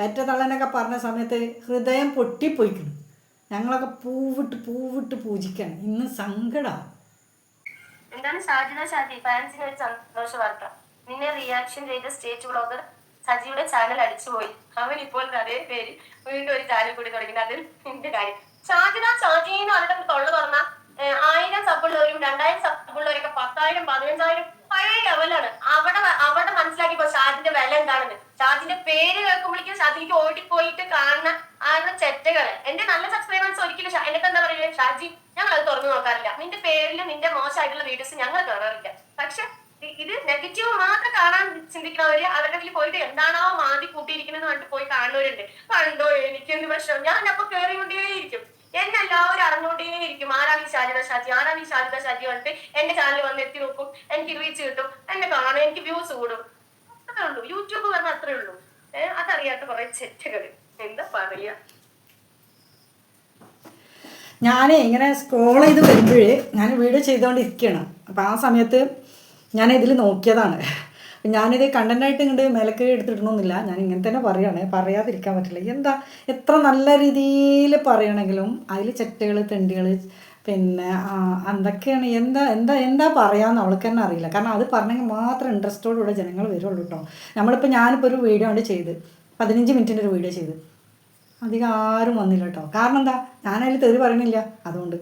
പെറ്റ തള്ളനൊക്കെ പറഞ്ഞ സമയത്ത് ഹൃദയം പൊട്ടിപ്പോയിക്കണം ഞങ്ങളൊക്കെ പൂവിട്ട് പൂവിട്ട് പൂജിക്കണം. ഇന്ന് സങ്കടമാണ് എന്താണ് നിന്നെ റിയാക്ഷൻ ചെയ്ത സ്റ്റേറ്റ് ബ്ലോഗർ സജിയുടെ ചാനൽ അടിച്ചുപോയി. അവൻ ഇപ്പോൾ അതേ പേര്. വീണ്ടും ഒരു ചാനൽ കൂടി തുടങ്ങി അതിൽ എന്റെ കാര്യം. ഷാജിദ ഷാജി എന്ന് പറഞ്ഞിട്ട് തൊള്ള തുറന്ന. ആയിരം സബുള്ളവരും രണ്ടായിരം സബുള്ളവരൊക്കെ പത്തായിരം പതിനഞ്ചായിരം പഴയ ലെവലാണ് അവിടെ അവിടെ മനസ്സിലാക്കിപ്പോ ഷാജിന്റെ വില എന്താണെന്ന്. ഷാജിന്റെ പേര് കേൾക്കുമ്പോഴേക്കും ഷാജിക്ക് ഓടിപ്പോയിട്ട് കാണുന്ന ആരുടെ ചെറ്റകൾ. എന്റെ നല്ല സബ്സ്ക്രൈബേഴ്സ് ഒരിക്കലും എന്നിട്ട് എന്താ പറയുക? ഷാജി ഞങ്ങൾ അത് തുറന്നു നോക്കാറില്ല. നിന്റെ പേരിൽ നിന്റെ മോശമായിട്ടുള്ള വീഡിയോസ് ഞങ്ങൾ കാണാറില്ല. പക്ഷെ ഇത് നെഗറ്റീവ് മാത്രം കാണാൻ ചിന്തിക്കുന്നവര് അവരുടെ ഇതിൽ പോയിട്ട് എന്താണോ മാതി കൂട്ടിയിരിക്കുന്നത് പറഞ്ഞിട്ട് പോയി കാണുന്നവരുണ്ട്. കണ്ടോ എനിക്കെന്ത് പ്രശ്നം? ഞാൻ അപ്പൊ കയറിക്കൊണ്ടേയിരിക്കും എന്നെ എല്ലാവരും അറിഞ്ഞുകൊണ്ടേയിരിക്കും. ആരാണ് ഈ ശാരിത ഷാജി? ആരാണ് ഈ ശാരിത ഷാജി പറഞ്ഞിട്ട് എന്റെ ചാനൽ വന്ന് എത്തി നോക്കും. എനിക്ക് റീച്ച് കിട്ടും. എന്നെ കാണാൻ എനിക്ക് വ്യൂസ് കൂടും. അത്രേ ഉള്ളൂ യൂട്യൂബ് പറഞ്ഞാൽ അത്രേ ഉള്ളൂ. ഏഹ് അതറിയാത്ത കുറെ ചെറ്റുകൾ എന്താ പറയാ ഞാൻ ഇങ്ങനെ സ്ക്രോൾ ചെയ്ത് വരുമ്പോഴേ ഞാൻ വീഡിയോ ചെയ്തുകൊണ്ടിരിക്കണം അപ്പോൾ ആ സമയത്ത് ഞാൻ ഇതിൽ നോക്കിയതാണ്. ഞാനിത് കണ്ടന്റായിട്ട് ഇങ്ങോട്ട് മേലക്ക് എടുത്തിടണമെന്നില്ല ഞാൻ ഇങ്ങനെ തന്നെ പറയുകയാണ് പറയാതിരിക്കാൻ പറ്റില്ല. എന്താ എത്ര നല്ല രീതിയിൽ പറയണമെങ്കിലും അതിൽ ചെറ്റകൾ തെണ്ടികൾ പിന്നെ എന്തൊക്കെയാണ് എന്താ എന്താ എന്താ പറയാന്ന് അവൾക്ക് തന്നെ അറിയില്ല. കാരണം അത് പറഞ്ഞെങ്കിൽ മാത്രം ഇൻട്രസ്റ്റോടുകൂടെ ജനങ്ങൾ വരുള്ളൂ കേട്ടോ നമ്മളിപ്പോൾ ഞാനിപ്പോൾ ഒരു വീഡിയോ ആണ് ചെയ്ത്. പതിനഞ്ച് മിനിറ്റിന്റെ ഒരു വീഡിയോ ചെയ്ത്. അധികം ആരും വന്നില്ല കേട്ടോ കാരണം എന്താ? ഞാനതിൽ തെറി പറയണില്ല. അതുകൊണ്ട്.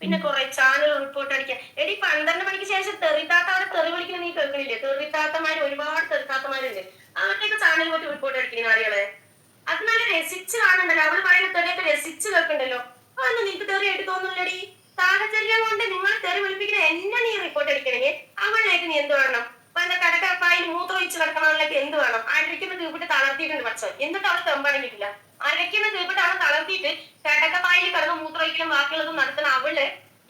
പിന്നെ കുറെ ചാനൽ റിപ്പോർട്ട് അടിക്കുക എടി പന്ത്രണ്ട് മണിക്ക് ശേഷം തെറിത്താത്ത അവിടെ തെറി വിളിക്കുന്ന നീ കേൾക്കണില്ലേ? തെറിത്താത്തമാര് ഒരുപാട് തെറിത്താത്തമാരുണ്ട് അവരുടെയൊക്കെ ചാനൽ പോയിട്ട് റിപ്പോർട്ട് അടിക്കുന്ന അറിയണേ? അത് നല്ല രസിച്ച് കാണണ്ടല്ലോ അവൾ പറയുന്ന തെറിയൊക്കെ രസിച്ച് കേൾക്കണ്ടല്ലോ അതൊന്നും നിനക്ക് തെറി ആയിട്ട് തോന്നുന്നില്ലടി സാഹചര്യം കൊണ്ട് നിങ്ങൾ തെറി വിളിപ്പിക്കുന്ന എന്നെ നീ റിപ്പോർട്ട് അടിക്കണമെങ്കിൽ അവളിലേക്ക് നീ എന്ത് വേണം വല്ല കടക്കപ്പായിൽ മൂത്രം ഒഴിച്ച് കിടക്കണവളിലേക്ക് എന്ത് വേണം അരയ്ക്കുന്ന തീപ്പിട്ട് തളർത്തിയിട്ടുണ്ട് പക്ഷെ എന്നിട്ട് അവർ തെമ്പടങ്ങിട്ടില്ല അരയ്ക്കുന്ന തീപ്പിട്ട് അവൾ തളർത്തിയിട്ട് കിടക്കപ്പായിൽ കിടന്ന് മൂത്രമൊഴിക്കലും ബാക്കിയുള്ളതും നടത്തുന്ന അവൾ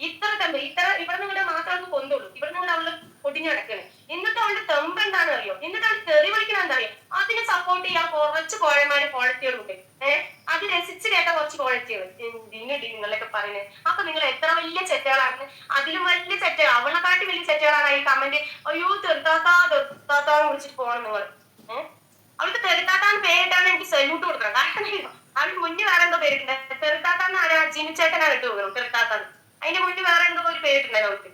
ഇത്ര തെമ്പ് ഇത്ര ഇവിടെ നിന്ന് മാത്രം അവൾക്ക് കൊണ്ടുള്ളൂ ഇവിടെ നിന്ന് അവൾ പൊടിഞ്ഞു കിടക്കണ് എന്നിട്ട് അവളുടെ തെമ്പ് എന്താണെന്ന് അറിയോ എന്നിട്ട് അവൾ തെറി വിളിക്കണ എന്താ അറിയോ അതിനെ സപ്പോർട്ട് ചെയ്യാൻ കുറച്ച് കോഴമാര് കോഴത്തികളുണ്ട് ഏഹ് അത് രസിച്ച് കേട്ട കുറച്ച് കോഴത്തികൾ എന്തിനുണ്ട് നിങ്ങളൊക്കെ പറയുന്നത് അപ്പൊ നിങ്ങൾ എത്ര വലിയ ചെറ്റകളാണ്. അതിലും വലിയ ചെറ്റകൾ അവളെക്കാട്ടി വലിയ ചെറ്റകളാണ് ഈ കമന്റ് അയ്യോ തെറുത്താത്താ തെറുത്താത്താന്ന് വിളിച്ചിട്ട് പോകണം നിങ്ങൾ തെറുത്താത്താന്ന് പേരിട്ടാണ് എനിക്ക് സല്യൂട്ട് കൊടുക്കണം. കാരണം അവന് മുന്നേ വേറെ എന്തോ പേരിട്ടുണ്ട് തെറുത്താത്താന്ന് ആരാ ജിനിച്ചേട്ടനാണ് ഇട്ട് പോകണം തെറുത്താത്താന്ന് അതിന്റെ മുന്നേ വേറെ എന്തോ ഒരു പേരിട്ടുണ്ടായിരുന്നു അവൾക്ക്.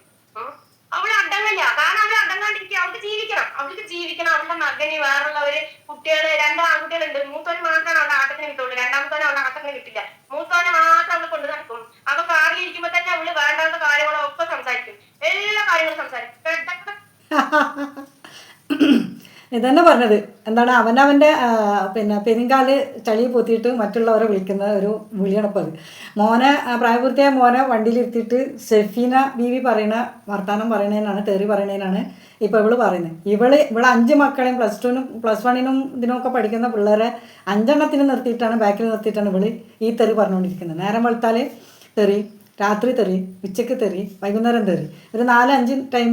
അവൾ അടങ്ങില്ല. കാരണം അവൾ അടങ്ങാണ്ടിരിക്കുക. അവൾക്ക് ജീവിക്കണം. അവൾക്ക് ജീവിക്കണം. അവളുടെ മകന് വേറുള്ളവര് കുട്ടികൾ രണ്ട് ആൺകുട്ടികളുണ്ട്. മൂത്തോന് മാത്രമാണ് അവളുടെ ആട്ടത്തിന് കിട്ടുള്ളൂ. രണ്ടാമത്തോനെ അവളുടെ ആട്ടത്തിന് കിട്ടില്ല. മൂത്തോനെ മാത്രം അവൾ കൊണ്ട് നടക്കും അവൾ കാറിൽ ഇരിക്കുമ്പോ തന്നെ അവൾ വേണ്ടാത്ത കാര്യങ്ങളോ ഒക്കെ സംസാരിക്കും എല്ലാ കാര്യങ്ങളും സംസാരിക്കും പെട്ടെന്ന് ഇതന്നെ പറഞ്ഞത്. എന്താണ് അവനവന്റെ പിന്നെ പെരുങ്കാൽ ചളി പൊത്തിയിട്ട് മറ്റുള്ളവരെ വിളിക്കുന്ന ഒരു വിളിയണപ്പത്. മോനെ പ്രായപൂർത്തിയായ മോനെ വണ്ടിയിലിരുത്തിയിട്ട് ഷെഫീന ബീവി പറയുന്ന വർത്തമാനം പറയണേനാണ് തെറി പറയണേനാണ് ഇപ്പോൾ ഇവൾ പറയുന്നത്. ഇവൾ ഇവിടെ അഞ്ച് മക്കളെയും പ്ലസ് ടുവിനും പ്ലസ് വണ്ണിനും ഇതിനൊക്കെ പഠിക്കുന്ന പിള്ളേരെ അഞ്ചെണ്ണത്തിന് നിർത്തിയിട്ടാണ് ബാക്കിൽ നിർത്തിയിട്ടാണ് ഇവൾ ഈ തെറി പറഞ്ഞുകൊണ്ടിരിക്കുന്നത് നേരം വെളുത്താൽ തെറി രാത്രി തെറി ഉച്ചയ്ക്ക് തെറി വൈകുന്നേരം തെറി. ഒരു നാല് അഞ്ച് ടൈം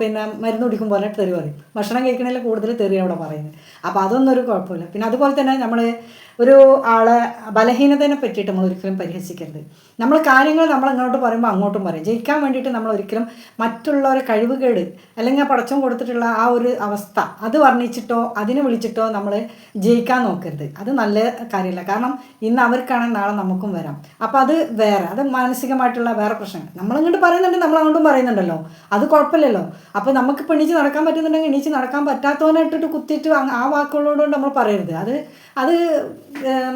പിന്നെ മരുന്ന് കുടിക്കും പോലെ തെറി പറയും. ഭക്ഷണം കഴിക്കണതിൽ കൂടുതൽ തെറി അവിടെ പറയുന്നത് അപ്പോൾ അതൊന്നും ഒരു കുഴപ്പമില്ല. പിന്നെ അതുപോലെ തന്നെ നമ്മൾ ഒരു ആളെ ബലഹീനതയെ പറ്റിയിട്ട് നമ്മൾ ഒരിക്കലും പരിഹസിക്കരുത്. നമ്മൾ കാര്യങ്ങൾ നമ്മൾ അങ്ങോട്ട് പറയുമ്പോൾ അങ്ങോട്ടും പറയും. ജയിക്കാൻ വേണ്ടിയിട്ട് നമ്മൾ ഒരിക്കലും മറ്റുള്ളവരെ കഴിവുകേട് അല്ലെങ്കിൽ പടച്ചം കൊടുത്തിട്ടുള്ള ആ ഒരു അവസ്ഥ അത് വർണിച്ചിട്ടോ അതിനെ വിളിച്ചിട്ടോ നമ്മൾ ജയിക്കാൻ നോക്കരുത്. അത് നല്ല കാര്യമില്ല. കാരണം ഇന്ന് അവർക്കാണെങ്കിൽ നാളെ നമുക്കും വരാം. അപ്പോൾ അത് വേറെ അത് മാനസികമായിട്ടുള്ള വേറെ പ്രശ്നങ്ങൾ. നമ്മളിങ്ങോട്ട് പറയുന്നുണ്ട് നമ്മൾ അങ്ങോട്ടും പറയുന്നുണ്ടല്ലോ. അത് കുഴപ്പമില്ലല്ലോ. അപ്പോൾ നമുക്ക് എണീച്ച് നടക്കാൻ പറ്റുന്നുണ്ടെങ്കിൽ എണീച്ച് നടക്കാൻ പറ്റാത്തവനെ ഇട്ടിട്ട് കുത്തിയിട്ട് ആ വാക്കുകളോട് നമ്മൾ പറയരുത്. അത് അത്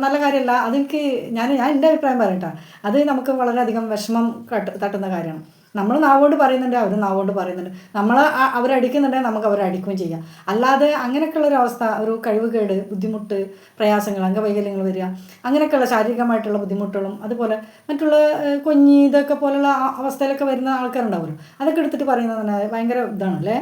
നല്ല കാര്യമല്ല അതെനിക്ക് ഞാൻ ഞാൻ എന്റെ അഭിപ്രായം പറയട്ടെ. അത് നമുക്ക് വളരെയധികം വിഷമം കട്ട് തട്ടുന്ന കാര്യമാണ് നമ്മൾ നാവോട് പറയുന്നുണ്ട് അവർ നാവോട് പറയുന്നുണ്ട്. നമ്മൾ അവരടിക്കുന്നുണ്ടെങ്കിൽ നമുക്ക് അവരെ അടിക്കുകയും ചെയ്യാം. അല്ലാതെ അങ്ങനെയൊക്കെയുള്ള ഒരു അവസ്ഥ ഒരു കഴിവുകേട് ബുദ്ധിമുട്ട് പ്രയാസങ്ങൾ അംഗവൈകല്യങ്ങൾ വരിക അങ്ങനെയൊക്കെയുള്ള ശാരീരികമായിട്ടുള്ള ബുദ്ധിമുട്ടുകളും അതുപോലെ മറ്റുള്ള കുഞ്ഞി ഇതൊക്കെ പോലുള്ള അവസ്ഥയിലൊക്കെ വരുന്ന ആൾക്കാരുണ്ടാവുമല്ലോ. അതൊക്കെ എടുത്തിട്ട് പറയുന്നത് ഭയങ്കര ഇതാണ് അല്ലേ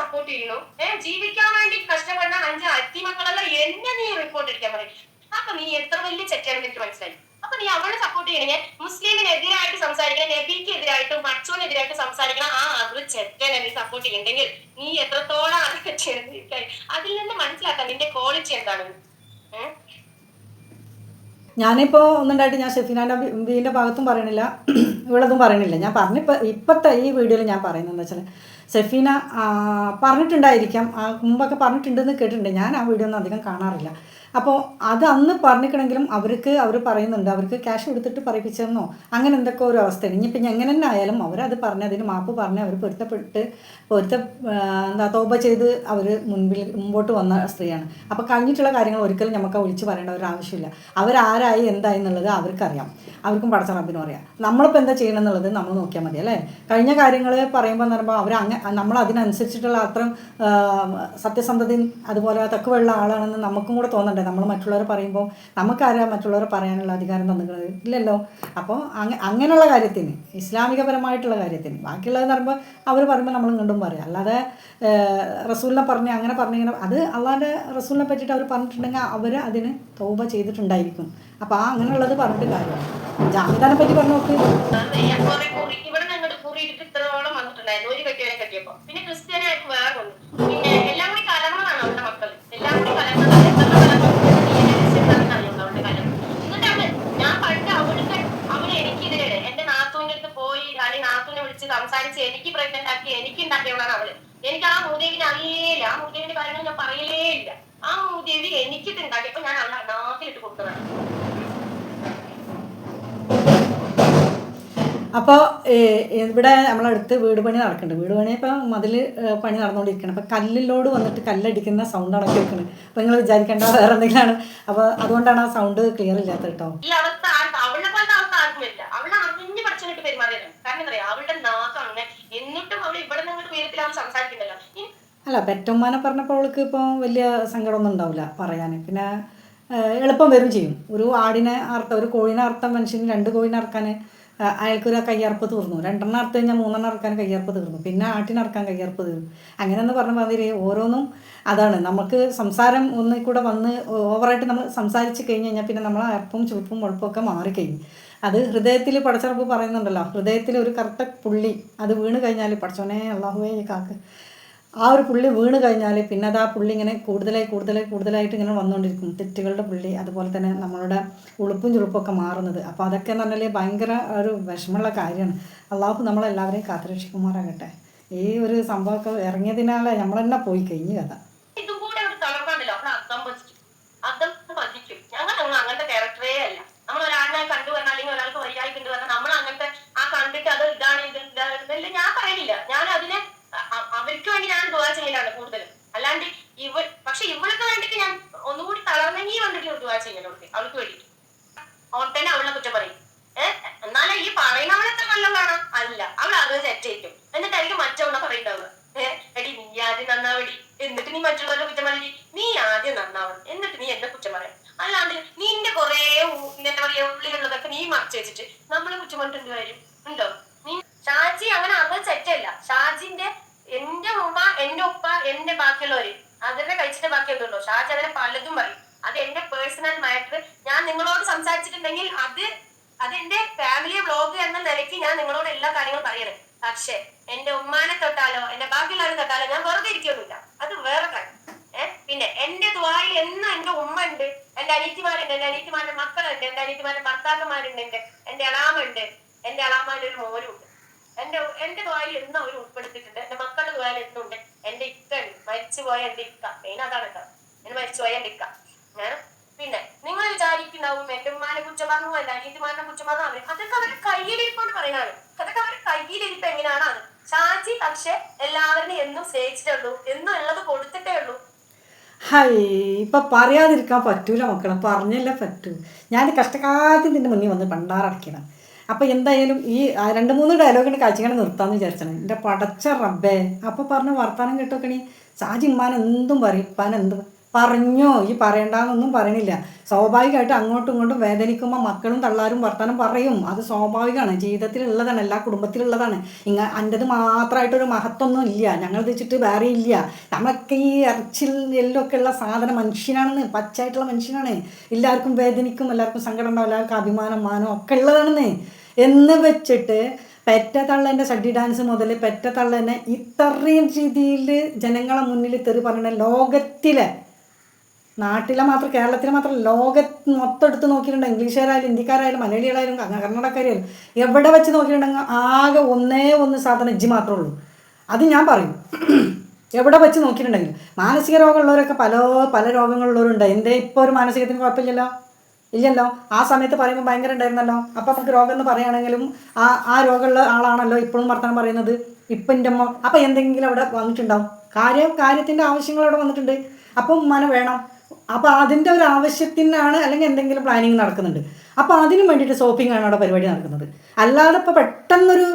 സപ്പോർട്ട് ചെയ്യുന്നു ഏഹ് ജീവിക്കാൻ വേണ്ടി കഷ്ടപ്പെടുന്ന അഞ്ച് അത്തിമക്കളല്ല എന്നെ നീ റിപ്പോർട്ട് എടുക്കാൻ പറയും. അപ്പൊ നീ എത്ര വലിയ ചെറ്റാണെന്ന് എനിക്ക് മനസ്സിലായി. അപ്പൊ നീ അവളെ സപ്പോർട്ട് ചെയ്യണമെങ്കിൽ മുസ്ലിമിനെതിരായിട്ട് സംസാരിക്കണം നബിക്ക് എതിരായിട്ടും മറ്റോനെതിരായിട്ട് സംസാരിക്കണം. ആ അത് ചെറ്റനെ നീ സപ്പോർട്ട് ചെയ്യണ്ടെങ്കിൽ നീ എത്രത്തോളം അതൊക്കെ ചെയ്തിരിക്കായി അതിൽ നിന്ന് മനസ്സിലാക്കാം നിന്റെ ക്വാളിറ്റി എന്താണെന്ന് ഏഹ് ഞാനിപ്പോൾ ഒന്നുണ്ടായിട്ട് ഞാൻ ഷെഫിനാന്റെ വീടിന്റെ ഭാഗത്തും പറയണില്ല. ഇവളതും പറയണില്ല. ഞാൻ പറഞ്ഞിപ്പോൾ ഇപ്പോഴത്തെ ഈ വീഡിയോയിൽ ഞാൻ പറയുന്നത് എന്താ വെച്ചാൽ സെഫീന പറഞ്ഞിട്ടുണ്ടായിരിക്കാം. മുമ്പൊക്കെ പറഞ്ഞിട്ടുണ്ടെന്ന് കേട്ടിട്ടുണ്ട്. ഞാൻ ആ വീഡിയോ ഒന്നും അധികം കാണാറില്ല. അപ്പോൾ അത് അന്ന് പറഞ്ഞിക്കണമെങ്കിലും അവർക്ക് അവർ പറയുന്നുണ്ട് അവർക്ക് ക്യാഷ് കൊടുത്തിട്ട് പറയിപ്പിച്ചെന്നോ? അങ്ങനെ എന്തൊക്കെ ഒരു അവസ്ഥയാണ്. ഇനിയിപ്പോൾ എങ്ങനെ തന്നെ ആയാലും അവരത് പറഞ്ഞ് അതിന് മാപ്പ് പറഞ്ഞ് അവർ പൊരുത്തപ്പെട്ട് പൊരുത്ത എന്താ തോപ ചെയ്ത് അവർ മുൻപിൽ മുമ്പോട്ട് വന്ന സ്ത്രീയാണ്. അപ്പോൾ കഴിഞ്ഞിട്ടുള്ള കാര്യങ്ങൾ ഒരിക്കലും നമുക്ക് വിളിച്ച് പറയേണ്ട ഒരു ആവശ്യമില്ല. അവരാരായി എന്തായി എന്നുള്ളത് അവർക്കറിയാം. അവർക്കും പടച്ച റബ്ബിനും അറിയാം. നമ്മളിപ്പോൾ എന്താ ചെയ്യണം എന്നുള്ളത് നമ്മൾ നോക്കിയാൽ മതി അല്ലേ? കഴിഞ്ഞ കാര്യങ്ങൾ പറയുമ്പോൾ എന്ന് പറയുമ്പോൾ അവർ അങ്ങ് നമ്മൾ അതിനനുസരിച്ചിട്ടുള്ള അത്രയും സത്യസന്ധതയും അതുപോലെ തക്കുവെള്ള ആളാണെന്ന് നമുക്കും കൂടെ തോന്നണ്ടേ? നമ്മൾ മറ്റുള്ളവരെ പറയുമ്പോൾ നമുക്കാരാ മറ്റുള്ളവരെ പറയാനുള്ള അധികാരം തന്നിട്ടുള്ളത്. ഇല്ലല്ലോ? അപ്പോൾ അങ്ങ അങ്ങനെയുള്ള കാര്യത്തിന് ഇസ്ലാമികപരമായിട്ടുള്ള കാര്യത്തിന് ബാക്കിയുള്ളതെന്ന് പറയുമ്പോൾ അവർ പറയുമ്പോൾ നമ്മൾ ഇങ്ങോട്ടും പറയാം. അല്ലാതെ റസൂലിനെ പറഞ്ഞ് അങ്ങനെ പറഞ്ഞിങ്ങനെ അത് അള്ളാന്റെ റസൂലിനെ പറ്റിയിട്ട് അവർ പറഞ്ഞിട്ടുണ്ടെങ്കിൽ അവർ അതിന് തൗബ ചെയ്തിട്ടുണ്ടായിരിക്കും. അപ്പോൾ ആ അങ്ങനെയുള്ളത് പറഞ്ഞിട്ട് കാര്യമാണ് ജാമിദാനെ പറ്റി പറഞ്ഞു നോക്ക്. ഇവിടെ ഞങ്ങൾ കുറിയിട്ട് ഇത്രയോളം വന്നിട്ടുണ്ടായിരുന്നു. ഒരു കെട്ടിയവനെ കെട്ടിയപ്പോൾ പിന്നെ ക്രിസ്ത്യാനായിട്ട് എനിക്ക് അവൾ എനിക്ക് ആ മൂദേവിനെ അറിയേല ആ മൂദേവിന്റെ കാര്യങ്ങൾ ഞാൻ പറയലേ ഇല്ല ആ മൂദേവി എനിക്കിട്ട് ഉണ്ടാക്കിയപ്പോ ഞാൻ അവളെ നാട്ടിലിട്ട് കൊടുത്തതാണ്. അപ്പോൾ ഇവിടെ നമ്മളടുത്ത് വീട് പണി നടക്കുന്നുണ്ട്. വീട് പണി ഇപ്പോൾ മതിൽ പണി നടന്നുകൊണ്ടിരിക്കണം അപ്പോൾ കല്ലിലോട് വന്നിട്ട് കല്ലടിക്കുന്ന സൗണ്ട് അടക്കി വെക്കുന്നത് അപ്പോൾ നിങ്ങൾ വിചാരിക്കേണ്ട വേറെ എന്തെങ്കിലുമാണ്. അപ്പോൾ അതുകൊണ്ടാണ് ആ സൗണ്ട് ക്ലിയർ ഇല്ലാത്ത കേട്ടോ. ഈ അവസ്ഥ ആർക്കും അവളുടെ പോലത്തെ അവസ്ഥ ആർക്കും ഇല്ല അവളെ അറിഞ്ഞു പഠിച്ചിട്ട് പെരുമാറിയതാണ് കാരണം എന്താ പറയാ അവളുടെ നാക്കം അങ്ങനെ എന്നിട്ടും അവൾ ഇവിടെ നിന്നിട്ട് ഉയരത്തിലാണ് സംസാരിക്കുന്നില്ല ഇനി അല്ല പെറ്റമ്മാനെ പറഞ്ഞപ്പോൾ അവൾക്ക് ഇപ്പോൾ വലിയ സങ്കടമൊന്നും ഉണ്ടാവില്ല പറയാൻ പിന്നെ എളുപ്പം വരും ചെയ്യും. ഒരു ആടിനെ അർത്ഥം ഒരു കോഴിനെ അർത്ഥം മനുഷ്യന് രണ്ട് കോഴിനെ അറക്കാൻ അയാൾക്കൊരു കയ്യറപ്പ് തീർന്നു. രണ്ടെണ്ണം അറുത്ത് കഴിഞ്ഞാൽ മൂന്നെണ്ണം അറക്കാൻ കയ്യറപ്പ് തീർന്നു. പിന്നെ ആട്ടിനെ അറക്കാൻ കയ്യറപ്പ് തീർന്നു അങ്ങനെയെന്ന് പറഞ്ഞ മാതിരി ഓരോന്നും അതാണ്. നമുക്ക് സംസാരം ഒന്നിൽ കൂടെ വന്ന് ഓവറായിട്ട് നമ്മൾ സംസാരിച്ച് കഴിഞ്ഞ് കഴിഞ്ഞാൽ പിന്നെ നമ്മൾ അർപ്പും ചുവപ്പും ഒക്കെ മാറിക്കഴിഞ്ഞു. അത് ഹൃദയത്തിൽ പടച്ചറപ്പ് പറയുന്നുണ്ടല്ലോ. ഹൃദയത്തിൽ ഒരു കറുത്ത പുള്ളി അത് വീണ് കഴിഞ്ഞാൽ പടച്ചോനെ അള്ളാഹുവേ കാക്ക്. ആ ഒരു പുള്ളി വീണ് കഴിഞ്ഞാൽ പിന്നെ അത് ആ പുള്ളി ഇങ്ങനെ കൂടുതലായി കൂടുതലായി കൂടുതലായിട്ട് ഇങ്ങനെ വന്നുകൊണ്ടിരിക്കും തെറ്റുകളുടെ പുള്ളി അതുപോലെ തന്നെ നമ്മളുടെ ഉളുപ്പും ചുളുപ്പൊക്കെ മാറുന്നത്. അപ്പോൾ അതൊക്കെ എന്ന് പറഞ്ഞാൽ ഭയങ്കര ഒരു വിഷമമുള്ള കാര്യമാണ്. അള്ളാഹു നമ്മളെല്ലാവരെയും കാത്തുരക്ഷിക്കുമാറാകട്ടെ. ഈ ഒരു സംഭവമൊക്കെ ഇറങ്ങിയതിനാലേ നമ്മൾ തന്നെ പോയി കഴിഞ്ഞു കഥ ഇതും കൂടെ ഒരു തളർന്നുണ്ടല്ലോ അവളെ അർത്ഥം പതിക്കും അർത്ഥം പതിക്കും ഞങ്ങൾ ഞങ്ങൾ അങ്ങനത്തെ ക്യാരക്ടറേ അല്ല നമ്മൾ ഒരാളിനെ കണ്ടു പറഞ്ഞാൽ അല്ലെങ്കിൽ ഒരാൾക്ക് വയ്യായി കണ്ടു പറഞ്ഞാൽ നമ്മൾ അങ്ങനത്തെ ആ കണ്ടിട്ട് അത് ഇതാണ് ഇത് ഇതെല്ലാം ഞാൻ പറയുന്നില്ല ഞാൻ അതിനെ അവർക്ക് വേണ്ടി ഞാൻ ദുവാ ചെയ്യലാണ് കൂടുതലും. അല്ലാണ്ട് ഇവ പക്ഷെ ഇവൾക്ക് വേണ്ടിട്ട് ഞാൻ ഒന്നുകൂടി തളർന്നെങ്കിൽ വന്നിട്ട് ദുവാ ചെയ്യലുണ്ട് അവൾക്ക് വേണ്ടിട്ട് അവൾ തന്നെ അവളെ കുറ്റം പറയും. ഏഹ് എന്നാലും ഈ പറയുന്നവൾ എത്ര നല്ലതാണ് അല്ല അവൾ അത് തെറ്റേക്കും എന്നിട്ടായിരിക്കും മറ്റവളെ പറയുണ്ടാവുക. ഏഹ് എടി നീ ആദ്യം നന്നാവടി. എന്നിട്ട് നീ മറ്റുള്ളവരെ കുറ്റം പറയടി. നീ ആദ്യം നന്നാവണം. എന്നിട്ട് നീ എന്നെ കുറ്റം പറയാം. അല്ലാണ്ട് നിന്റെ കൊറേ എന്താ പറയാ ഉള്ളിലുള്ളതൊക്കെ നീ മറച്ചു വെച്ചിട്ട് നമ്മളെ കുറ്റം പറഞ്ഞിട്ട് കാര്യം? ഉണ്ടോ? ഷാജി അങ്ങനെ അന്ന് സെറ്റല്ല ഷാജിന്റെ എന്റെ ഉമ്മ എന്റെ ഉപ്പ എന്റെ ബാക്കിയുള്ളവര് അവരുടെ കഴിച്ചിട്ട് ബാക്കി എന്തുണ്ടോ ഷാജി അങ്ങനെ പലതും പറയും. അത് എന്റെ പേഴ്സണൽ മാറ്റർ ഞാൻ നിങ്ങളോട് സംസാരിച്ചിട്ടുണ്ടെങ്കിൽ അത് അത് എന്റെ ഫാമിലി ബ്ലോഗ് എന്ന നിലയ്ക്ക് ഞാൻ നിങ്ങളോട് എല്ലാ കാര്യങ്ങളും പറയണം. പക്ഷേ എന്റെ ഉമ്മാനെ തൊട്ടാലോ എന്റെ ബാക്കിയുള്ളവരെ തൊട്ടാലോ ഞാൻ വെറുതെ ഇരിക്കൊന്നുമില്ല അത് വേറെ കാര്യം. പിന്നെ എന്റെ ദ്വായിൽ എന്നും എന്റെ ഉമ്മ ഉണ്ട്. എന്റെ അനീറ്റിമാരുണ്ട് എന്റെ അനീറ്റിമാരുടെ മക്കളുണ്ട്. എന്റെ അനീറ്റിമാരുടെ ഭർത്താക്കന്മാരുണ്ട്. എന്റെ എന്റെ അളാമുണ്ട്. എന്റെ അളാമാരുടെ ഒരു മോനും ഉണ്ട് എന്റെ എന്റെ ദ്വായിൽ എന്നും അവർ ഉൾപ്പെടുത്തിയിട്ടുണ്ട്. എന്റെ മക്കളുടെ ദ്വായിൽ എന്നും ഉണ്ട്. എന്റെ ഇക്ക മരിച്ചു മരിച്ചുപോയ എന്റെ ഇക്ക. മെയിൻ അതാണ് കേട്ടോ. എന്നെ മരിച്ചുപോയ എന്റെ ഇക്ക. പിന്നെ നിങ്ങൾ വിചാരിക്കുണ്ടാവും എന്റെ ഉമ്മാനെ കുറ്റം എന്റെ അനിയത്തിമാരുടെ കുറ്റം പറഞ്ഞു അവർ അതൊക്കെ അവരുടെ കയ്യിലിരിപ്പോണ്ട് പറയുന്നതാണ് അതൊക്കെ അവരുടെ കയ്യിലിരിപ്പ് എങ്ങനെയാണ് ഷാജി പക്ഷെ എല്ലാവരും എന്നും സ്നേഹിച്ചിട്ടുള്ളൂ എന്നും ഉള്ളത് കൊടുത്തിട്ടേ ഉള്ളൂ. ഹൈ ഇപ്പം പറയാതിരിക്കാൻ പറ്റൂല മക്കളെ. പറഞ്ഞല്ലേ പറ്റൂ. ഞാൻ കഷ്ടകാലത്തിൽ നിന്റെ മുന്നിൽ വന്ന് പണ്ടാറടക്കണം അപ്പോൾ എന്തായാലും ഈ രണ്ട് മൂന്ന് ഡയലോഗിന്റെ കാഴ്ചകൾ നിർത്താന്ന് വിചാരിച്ചാണ്. എന്റെ പടച്ച റബ്ബേ. അപ്പോൾ പറഞ്ഞ വർത്താനം കേട്ടോക്കണി. സാജി ഉമ്മാൻ എന്തും പറയും. ഉപ്പാൻ എന്തും പറഞ്ഞോ? ഈ പറയണ്ടെന്നൊന്നും പറയണില്ല. സ്വാഭാവികമായിട്ട് അങ്ങോട്ടും ഇങ്ങോട്ടും വേദനിക്കുമ്പോൾ മക്കളും തള്ളാരും വർത്താനം പറയും. അത് സ്വാഭാവികമാണ്. ജീവിതത്തിലുള്ളതാണ്. എല്ലാ കുടുംബത്തിലുള്ളതാണ്. ഇങ്ങ എന്റെത് മാത്രമായിട്ടൊരു മഹത്വമൊന്നും ഇല്ല. ഞങ്ങൾ വെച്ചിട്ട് വേറെ ഇല്ല. നമ്മളൊക്കെ ഈ ഇറച്ചിൽ എല്ലൊക്കെ ഉള്ള സാധനം മനുഷ്യനാണെന്ന് പച്ചായിട്ടുള്ള മനുഷ്യനാണ്. എല്ലാവർക്കും വേദനിക്കും എല്ലാവർക്കും സങ്കടം ഉണ്ടാവും എല്ലാവർക്കും അഭിമാനം മാനം ഒക്കെ ഉള്ളതാണെന്ന്. എന്ന് വെച്ചിട്ട് പെറ്റ തള്ളേന്റെ ഷഡ്ഡി ഡാൻസ് മുതൽ പെറ്റ തള്ളനെ ഇത്രയും രീതിയിൽ ജനങ്ങളെ മുന്നിൽ തെറി പറയണ ലോകത്തിലെ നാട്ടിലെ മാത്രം കേരളത്തിലെ മാത്രം ലോകത്ത് മൊത്തം എടുത്ത് നോക്കിയിട്ടുണ്ടെങ്കിൽ ഇംഗ്ലീഷുകാരായാലും ഹിന്ദിക്കാരായാലും മലയാളികളായാലും കർണാടകക്കാരായാലും എവിടെ വെച്ച് നോക്കിയിട്ടുണ്ടെങ്കിൽ ആകെ ഒന്നേ ഒന്ന് സാധനം ഇജ്ജ് മാത്രമേ ഉള്ളൂ. അത് ഞാൻ പറയും. എവിടെ വെച്ച് നോക്കിയിട്ടുണ്ടെങ്കിൽ മാനസിക രോഗമുള്ളവരൊക്കെ പല പല രോഗങ്ങളുള്ളവരുണ്ട്. എന്തേ ഇപ്പോൾ ഒരു മാനസികത്തിന് കുഴപ്പമില്ലല്ലോ? ഇല്ലല്ലോ? ആ സമയത്ത് പറയുമ്പോൾ ഭയങ്കര ഉണ്ടായിരുന്നല്ലോ? അപ്പം നമുക്ക് രോഗം എന്ന് പറയുകയാണെങ്കിലും ആ ആ രോഗമുള്ള ആളാണല്ലോ ഇപ്പോഴും വർത്തമാനം പറയുന്നത്. ഇപ്പം എന്റെ അമ്മ അപ്പോൾ എന്തെങ്കിലും അവിടെ വന്നിട്ടുണ്ടാവും. കാര്യം കാര്യത്തിന്റെ ആവശ്യങ്ങൾ അവിടെ വന്നിട്ടുണ്ട്. അപ്പം ഉമ്മാനെ വേണം. അപ്പോൾ അതിന്റെ ഒരു ആവശ്യത്തിനാണ് അല്ലെങ്കിൽ എന്തെങ്കിലും പ്ലാനിങ് നടക്കുന്നുണ്ട്. അപ്പോൾ അതിനു വേണ്ടിയിട്ട് ഷോപ്പിംഗ് ആണ് അവിടെ പരിപാടി നടക്കുന്നത്. അല്ലാതെ ഇപ്പോൾ പെട്ടെന്നൊരു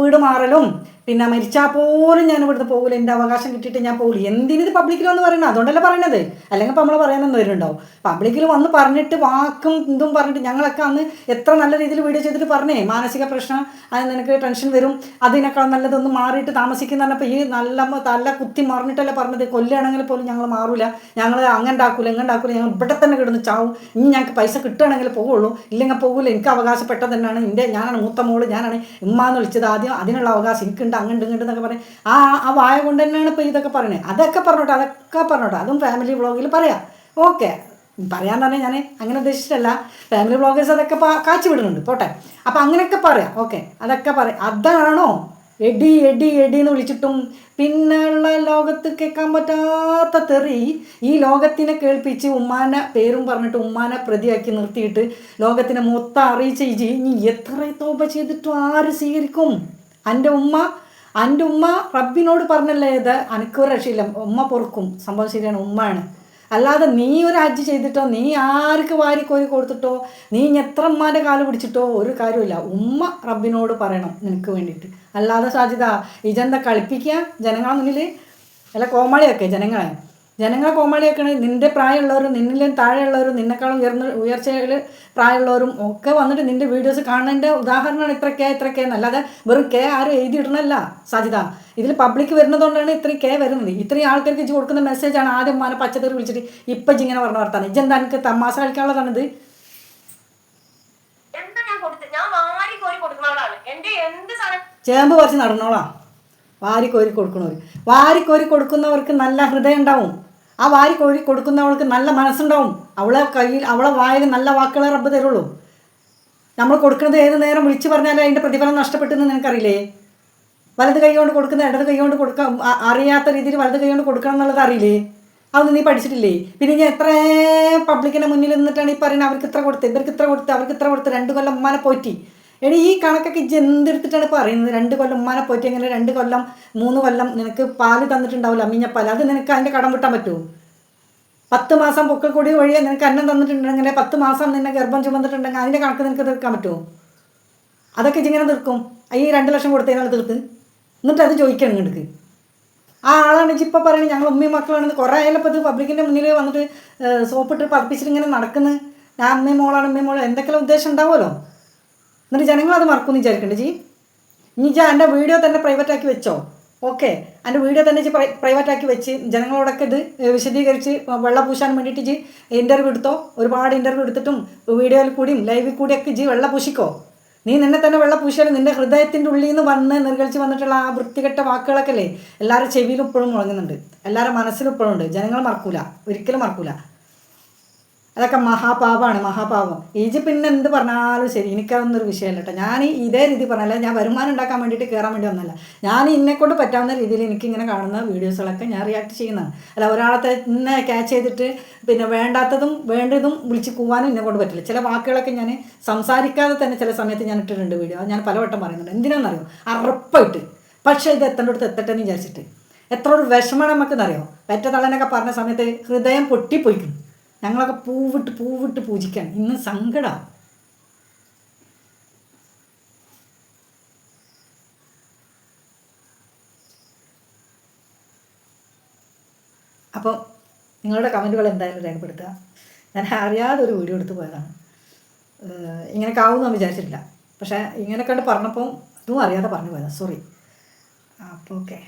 വീട് മാറലും പിന്നെ മരിച്ചാൽ പോലും ഞാൻ ഇവിടുന്ന് പോകില്ല എന്റെ അവകാശം കിട്ടിയിട്ട് ഞാൻ പോകില്ല എന്തിനിത് പബ്ലിക്കിൽ വന്ന് പറയുന്നത് അതുകൊണ്ടല്ലേ പറയണത്. അല്ലെങ്കിൽ ഇപ്പം നമ്മൾ പറയാനൊന്നും വരുന്നുണ്ടാവും. പബ്ലിക്കിൽ വന്ന് പറഞ്ഞിട്ട് വാക്കും ഇതും പറഞ്ഞിട്ട് ഞങ്ങളൊക്കെ അന്ന് എത്ര നല്ല രീതിയിൽ വീഡിയോ ചെയ്തിട്ട് പറഞ്ഞേ? മാനസിക പ്രശ്നം അത് നിനക്ക് ടെൻഷൻ വരും. അതിനേക്കാൾ നല്ലതൊന്ന് മാറിയിട്ട് താമസിക്കുന്ന പറഞ്ഞപ്പോൾ ഈ നല്ല തല്ല കുത്തി മറിഞ്ഞിട്ടല്ലേ പറഞ്ഞത്? കൊല്ലുകയാണെങ്കിൽ പോലും ഞങ്ങൾ മാറൂല. ഞങ്ങൾ ഇങ്ങനെ ഉണ്ടാക്കില്ല ഞങ്ങൾ ഇവിടെ തന്നെ കിടന്ന് ചാവും. ഇനി ഞങ്ങൾക്ക് പൈസ കിട്ടുകയാണെങ്കിൽ പോകുള്ളൂ ഇല്ലെങ്കിൽ പോകില്ല എനിക്ക് അവകാശപ്പെട്ടത് തന്നെയാണ്. എന്റെ ഞാനാണ് മൂത്ത മോൾ ഞാനാണ് ഉമ്മാന്ന് വിളിച്ചത് ആദ്യം. അതിനുള്ള അവകാശം എനിക്കുണ്ട്. അങ്ങോട്ട് ഇങ്ങോട്ട് എന്നൊക്കെ പറയും. ആ ആ വായ കൊണ്ട് തന്നെയാണ് ഇപ്പോൾ ഇതൊക്കെ പറയുന്നത് അതൊക്കെ പറഞ്ഞോട്ടെ അതൊക്കെ പറഞ്ഞോട്ടെ. അതും ഫാമിലി വ്ളോഗിൽ പറയാം. ഓക്കെ പറയാൻ തന്നെ ഞാൻ അങ്ങനെ ഉദ്ദേശിച്ചിട്ടല്ല. ഫാമിലി വ്ളോഗേഴ്സ് അതൊക്കെ കാച്ചു വിടുന്നുണ്ട്. പോട്ടെ. അപ്പം അങ്ങനെയൊക്കെ പറയാം. ഓക്കെ അതൊക്കെ പറയാം. അതാണോ? എടി എടി എടി എന്ന് വിളിച്ചിട്ടും പിന്നെയുള്ള ലോകത്ത് കേൾക്കാൻ പറ്റാത്ത തെറി. ഈ ലോകത്തിനെ കേൾപ്പിച്ച് ഉമ്മാനെ പേരും പറഞ്ഞിട്ട് ഉമ്മാനെ പ്രതിയാക്കി നിർത്തിയിട്ട് ലോകത്തിനെ മൊത്തം അറിയിച്ച ഇജി നീ എത്ര തോപ ചെയ്തിട്ടും ആര് സ്വീകരിക്കും? എന്റെ ഉമ്മ എന്റെ ഉമ്മ റബ്ബിനോട് പറഞ്ഞല്ലേ ഇത്? എനിക്കൊരു രക്ഷയില്ല. ഉമ്മ പൊറുക്കും. സംഭവം ശരിയാണ്. ഉമ്മയാണ്. അല്ലാതെ നീ ഒരു ഹജ്ജ് ചെയ്തിട്ടോ നീ ആർക്ക് വാരിക്കോരി കൊടുത്തിട്ടോ നീ എത്ര ഉമ്മാന്റെ കാൽ പിടിച്ചിട്ടോ ഒരു കാര്യമില്ല ഉമ്മ റബ്ബിനോട് പറയണം നിനക്ക് വേണ്ടിയിട്ട്. അല്ലാതെ സാധ്യത ഇജന്ത കളിപ്പിക്കുക ജനങ്ങളെ മുന്നിൽ അല്ല കോമാളിയൊക്കെ ജനങ്ങളെ. ജനങ്ങളെ കോമാളിയൊക്കെയാണ് നിന്റെ പ്രായമുള്ളവരും നിന്നിലും താഴെയുള്ളവരും നിന്നെക്കാളും ഉയർന്ന ഉയർച്ചയിൽ പ്രായമുള്ളവരും ഒക്കെ വന്നിട്ട് നിന്റെ വീഡിയോസ് കാണുന്നതിന്റെ ഉദാഹരണമാണ് ഇത്രക്കേ ഇത്രക്കേ എന്നല്ലാതെ വെറും കെ ആരും എഴുതിയിടണമല്ല സാധ്യത ഇതിൽ പബ്ലിക് വരുന്നതുകൊണ്ടാണ് ഇത്രയും കെ വരുന്നത്. ഇത്രയും ആൾക്കാർക്ക് ഇജ്ജ് കൊടുക്കുന്ന മെസ്സേജാണ് ആദ്യം മാന പച്ചക്കറി വിളിച്ചിട്ട് ഇപ്പം ഇങ്ങനെ പറഞ്ഞ വർത്താനം. ഇജ്ജെന്താ എനിക്ക് തമാശ കളിക്കാനുള്ളതാണിത്? ചേമ്പ് പറിച്ച് നടന്നോളാം. വാരിക്കോരി കൊടുക്കണവർ വാരിക്കോരി കൊടുക്കുന്നവർക്ക് നല്ല ഹൃദയം ഉണ്ടാവും. ആ വാരിക്കോരി കൊടുക്കുന്നവൾക്ക് നല്ല മനസ്സുണ്ടാവും. അവളെ കയ്യിൽ അവളെ വായിൽ നല്ല വാക്കുകളെ റബ്ബ് തരുള്ളൂ. നമ്മൾ കൊടുക്കുന്നത് ഏത് നേരം വിളിച്ചു പറഞ്ഞാൽ അതിന്റെ പ്രതിഫലം നഷ്ടപ്പെട്ടെന്ന് നിനക്കറിയില്ലേ? വലത് കൈ കൊണ്ട് കൊടുക്കുന്ന ഇടത് കൈ കൊണ്ട് കൊടുക്കാം അറിയാത്ത രീതിയിൽ വലത് കൈ കൊണ്ട് കൊടുക്കണം എന്നുള്ളത് അറിയില്ലേ? അതൊന്നും നീ പഠിച്ചിട്ടില്ലേ? പിന്നെ ഞാൻ എത്ര പബ്ലിക്കിന്റെ മുന്നിൽ നിന്നിട്ടാണ് ഈ പറയുന്നത്? അവർക്ക് ഇത്ര കൊടുത്ത് ഇവർക്ക് ഇത്ര കൊടുത്ത് അവർക്ക് ഇത്ര കൊടുത്ത് രണ്ട് കൊല്ലം ഉമ്മാനെ പോറ്റി. എടി ഈ കണക്കൊക്കെ ഇജ്ജ് എന്തെടുത്തിട്ടാണ് പറയുന്നത്? രണ്ട് കൊല്ലം ഉമ്മാനെ പോയിട്ട് എങ്ങനെ രണ്ട് കൊല്ലം മൂന്ന് കൊല്ലം നിനക്ക് പാൽ തന്നിട്ടുണ്ടാവില്ല അമ്മിഞ്ഞപ്പാൽ അത് നിനക്ക് അതിന്റെ കടം വിട്ടാൻ പറ്റുമോ പത്ത് മാസം പൊക്കൽ കൂടി വഴിയെ നിനക്ക് അന്നം തന്നിട്ടുണ്ടെങ്കിൽ പത്ത് മാസം നിന്നെ ഗർഭം ചുമന്നിട്ടുണ്ടെങ്കിൽ അതിന്റെ കണക്ക് നിനക്ക് തീർക്കാൻ പറ്റുമോ അതൊക്കെ ഇങ്ങനെ തീർക്കും. ഈ രണ്ട് ലക്ഷം കൊടുത്തതിനാൾ തീർത്ത്. എന്നിട്ട് അത് ചോദിക്കണം ഇങ്ങോട്ട് ആ ആളാണ് ഇപ്പം പറയുന്നത്. ഞങ്ങൾ ഉമ്മയും മക്കളാണെന്ന്. കുറേ ആയാലും ഇത് പബ്ലിക്കിന്റെ മുന്നിൽ വന്നിട്ട് സോപ്പിട്ട് പതിപ്പിച്ചിട്ട് ഇങ്ങനെ നടക്കുന്നത് ഞാൻ അമ്മയും മോളാണ് അമ്മയും മോളാണ് എന്തൊക്കെയുള്ള ഉദ്ദേശം ഉണ്ടാവുമല്ലോ? എന്നിട്ട് ജനങ്ങൾ അത് മറക്കുമെന്ന് വിചാരിക്കണ്ട ജി. ഇനി ജാ എന്റെ വീഡിയോ തന്നെ പ്രൈവറ്റ് ആക്കി വെച്ചോ? ഓക്കെ. എന്റെ വീഡിയോ തന്നെ ജി പ്രൈവറ്റ് ആക്കി വെച്ച് ജനങ്ങളോടൊക്കെ ഇത് വിശദീകരിച്ച് വെള്ളം പൂശാൻ വേണ്ടിയിട്ട് ജി ഇന്റർവ്യൂ എടുത്തോ? ഒരുപാട് ഇന്റർവ്യൂ എടുത്തിട്ടും വീഡിയോയിൽ കൂടിയും ലൈവിൽ കൂടിയൊക്കെ ജി വെള്ളം പൂശിക്കോ? നീ നിന്നെ തന്നെ വെള്ളം പൂശിയാലും നിന്റെ ഹൃദയത്തിന്റെ ഉള്ളിൽ നിന്ന് വന്ന് നിർഗളിച്ച് വന്നിട്ടുള്ള ആ വൃത്തികെട്ട വാക്കുകളൊക്കെ അല്ലേ? എല്ലാവരുടെ ചെവിയിലും ഇപ്പോഴും മുഴങ്ങുന്നുണ്ട്. എല്ലാവരുടെ മനസ്സിലും ഇപ്പോഴും ഉണ്ട്. ജനങ്ങൾ മറക്കൂല. ഒരിക്കലും മറക്കൂല. അതൊക്കെ മഹാപാപമാണ് മഹാപാപം. ഈജി പിന്നെ എന്ത് പറഞ്ഞാലും ശരി എനിക്കതൊന്നൊരു വിഷയമല്ല കേട്ടോ. ഞാൻ ഇതേ രീതി പറഞ്ഞല്ല ഞാൻ വരുമാനം ഉണ്ടാക്കാൻ വേണ്ടിയിട്ട് കയറാൻ വേണ്ടി വന്നല്ല ഞാൻ ഇന്നെക്കൊണ്ട് പറ്റാവുന്ന രീതിയിൽ എനിക്കിങ്ങനെ കാണുന്ന വീഡിയോസുകളൊക്കെ ഞാൻ റിയാക്ട് ചെയ്യുന്നതാണ്. അല്ല ഒരാളെ തന്നെ ക്യാച്ച് ചെയ്തിട്ട് പിന്നെ വേണ്ടാത്തതും വേണ്ടതും വിളിച്ച് കൂവാനും എന്നെ കൊണ്ട് പറ്റില്ല. ചില വാക്കുകളൊക്കെ ഞാൻ സംസാരിക്കാതെ തന്നെ ചില സമയത്ത് ഞാൻ ഇട്ടിട്ടുണ്ട് വീഡിയോ. ഞാൻ പലവട്ടം പറയുന്നുണ്ട്. എന്തിനാണെന്നറിയോ അറപ്പായിട്ട്. പക്ഷേ ഇത് എത്തേണ്ടടുത്ത് എത്തട്ടെ എന്ന് വിചാരിച്ചിട്ട്. എത്ര ഒരു വിഷമം നമുക്കെന്നറിയോ? പെറ്റ തള്ളനൊക്കെ പറഞ്ഞ സമയത്ത് ഹൃദയം പൊട്ടിപ്പോയിക്കും ഞങ്ങളൊക്കെ പൂവിട്ട് പൂവിട്ട് പൂജിക്കാൻ. ഇന്ന് സങ്കടമാണ് അപ്പോൾ നിങ്ങളുടെ കമന്റുകൾ എന്തായാലും രേഖപ്പെടുത്തുക. ഞാൻ അറിയാതെ ഒരു വീഡിയോ എടുത്ത് പോയതാണ്. ഇങ്ങനെ ആവുമെന്ന് വിചാരിച്ചിട്ടില്ല. പക്ഷേ ഇങ്ങനെ കണ്ട് പറഞ്ഞപ്പോൾ അതും അറിയാതെ പറഞ്ഞു പോയതാണ് സോറി അപ്പോൾ ഓക്കെ